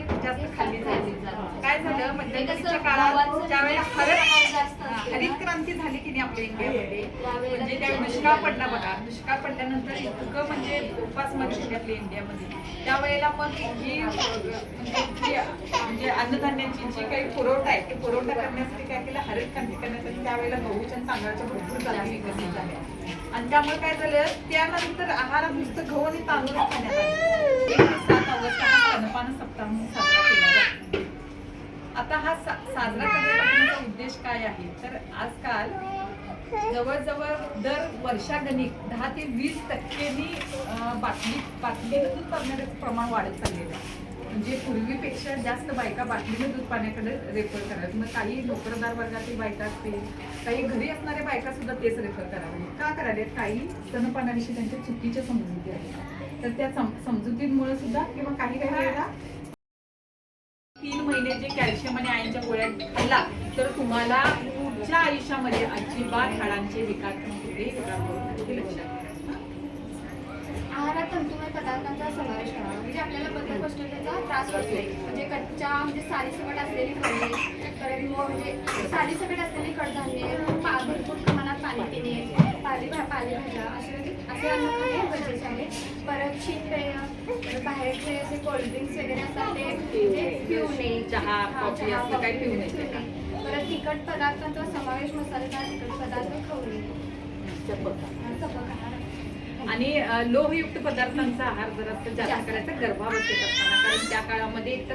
जास्त खाल्ली जायची काय झालं? कसं काळात गावाचं ज्यावेळेला प्रमाण हरड जास्त हा, असते. हरित क्रांती झाली की नाही आपल्या इंडियामध्ये? त्यावेळेला म्हणजे त्या दुष्काळ पडला बघा. दुष्काळ पडल्यानंतर इतकं म्हणजे उपासमारी झाली आपल्या इंडियामध्ये. त्यावेळेला मग ही अं, म्हणजे जी, म्हणजे अन्नधान्याची जी काही पुरवठा आहे ते पुरवठा करण्यासाठी काय केलं? हरित क्रांती करण्यासाठी त्यावेळेला गहूच्या तांदळाच्या भरपूर जाती विकसित झाल्या. आणि त्यामुळे काय झालं? त्यानंतर आहारात नुसतं गहू आणि तांदूळ खाण्यात आले. सप्ताह म्हणून साजरा केला जातो. आता हा साजरा करण्याचा उद्देश काय आहे? तर आजकाल जवळजवळ दर वर्षागणिक दहा ते वीस टक्केनी बातमी बाटली बाटलीनं दूध पाण्याचं प्रमाण वाढत चाललेलं आहे. म्हणजे पूर्वीपेक्षा जास्त बायका बाटलीनं दूध पाण्याकडे रेफर कराव्यात मग काही नोकरदार वर्गातील बायका असतील काही घरी असणाऱ्या बायका सुद्धा तेच रेफर करावे का करावे काही स्तनपानाविषयी त्यांच्या चुकीच्या समजुती आहेत. तर त्या सम- समजुतींमुळे सुद्धा किंवा काही काही वेळेला तीन महिने जे कॅल्शियम आणि आयनच्या गोळ्या खाल्ला तर तुम्हाला पुढच्या आयुष्यामध्ये अजिबात हाडांचे विकार होते हे लक्षात आहारात तंतुमय पदार्थांचा समावेश करावा म्हणजे आपल्याला बद्धकोष्ठतेचा त्रास होत नाही. म्हणजे कच्च्या म्हणजे सारीसकट असलेली फळे परत मग म्हणजे सारीसकट असलेली असे म्हणजे असे अन्न परत शीतपेय बाहेरचे असे कोल्ड्रिंक्स वगैरे असतात ते म्हणजे पिऊ नये चहा, कॉफी असं काही पिऊ नये परत तिखट पदार्थांचा समावेश मसालेदार तिखट पदार्थ खाऊ नये आणि लोहयुक्त पदार्थांचा आहार जरा जास्त करायचा गर्भावस्थेत असताना कारण त्या काळामध्ये तर